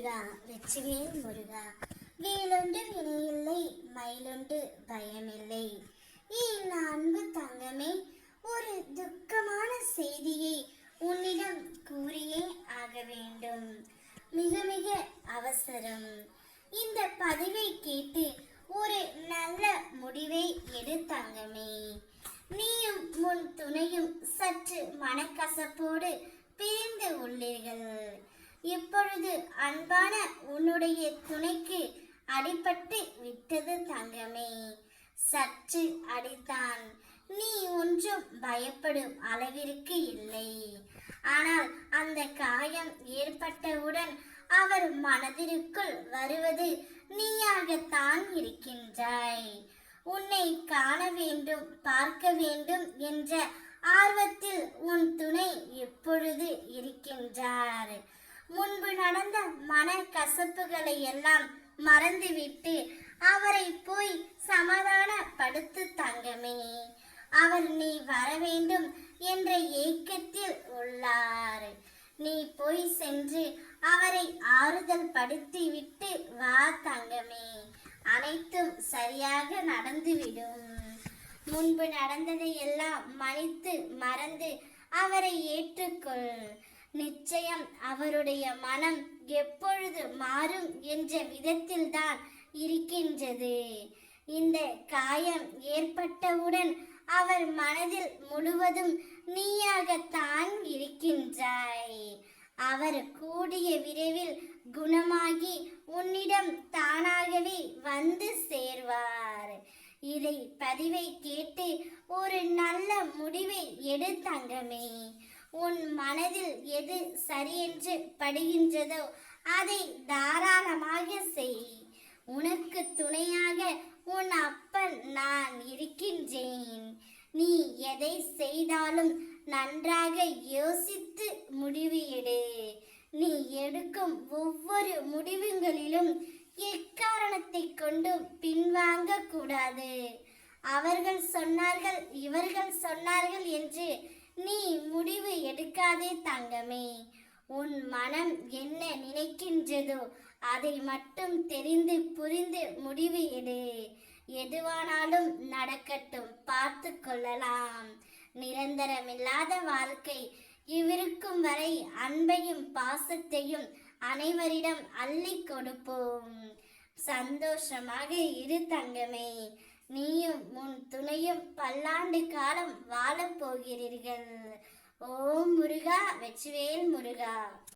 முருகா வெற்றிவேல் முருகா. வேலொன்று வினையில்லை மயிலொன்று பயமில்லை. என் அன்பு தங்கமே ஒரு துக்கமான செய்தியை உன்னிடம் கூறியே ஆக வேண்டும். மிக மிக அவசரம். இந்த பதிவை கேட்டு ஒரு நல்ல முடிவை எடு தங்கமே. நீயும் உன் துணையும் சற்று மனக்கசப்போடு பிரிந்து உள்ளீர்கள். இப்பொழுது அன்பான உன்னுடைய துணைக்கு அடிபட்டு விட்டது தங்கமே. சற்று அடித்தான். நீ ஒன்றும் பயப்படும் அளவிற்கு இல்லை. ஆனால் அந்த காயம் ஏற்பட்டவுடன் அவர் மனதிற்குள் வருவது நீயாகத்தான் இருக்கின்றாய். உன்னை காண வேண்டும் பார்க்க வேண்டும் என்ற ஆர்வத்தில் உன் நடந்த மன கசப்புகளை எல்லாம் மறந்துவிட்டு அவரை போய் சமாதானப்படுத்து தங்கமே. அவர் நீ வர வேண்டும் என்ற ஏக்கத்தில் உள்ளார். நீ போய் சென்று அவரை ஆறுதல் படுத்தி விட்டு வா தங்கமே. அனைத்தும் சரியாக நடந்துவிடும். முன்பு நடந்ததை எல்லாம் மன்னித்து மறந்து அவரை ஏற்றுக்கொள். நிச்சயம் அவருடைய மனம் எப்பொழுது மாறும் என்ற விதத்தில்தான் இருக்கின்றது. இந்த காயம் ஏற்பட்டவுடன் அவர் மனதில் முழுவதும் நீயாகத்தான் இருக்கின்றாய். அவர் கூடிய விரைவில் குணமாகி உன்னிடம் தானாகவே வந்து சேர்வார். இதை பதிவை கேட்டு ஒரு நல்ல முடிவை எடு தங்கமே. உன் மனதில் எது சரியென்று படுகின்றதோ அதை தாராளமாக செய். உனக்கு துணையாக உன் அப்பன் நான் இருக்கின்றேன். நீ எதை செய்தாலும் நன்றாக யோசித்து முடிவு எடு நீ எடுக்கும் ஒவ்வொரு முடிவுகளிலும் எக்காரணத்தை கொண்டும் பின்வாங்க கூடாது. அவர்கள் சொன்னார்கள் இவர்கள் சொன்னார்கள் என்று நீ நினைக்காதே தங்கமே. உன் மனம் என்ன நினைக்கின்றதோ அதை மட்டும் தெரிந்து புரிந்து முடிவு எடு. எதுவானாலும் நடக்கட்டும் பார்த்து கொள்ளலாம். நிரந்தரமில்லாத வாழ்க்கை இவ்விருக்கும் வரை அன்பையும் பாசத்தையும் அனைவரிடம் அள்ளி கொடுப்போம். சந்தோஷமாக இரு தங்கமே. நீயும் உன் துணையும் பல்லாண்டு காலம் வாழப் போகிறீர்கள். ஓம் முருகா வெச்சுவேல் முருகா.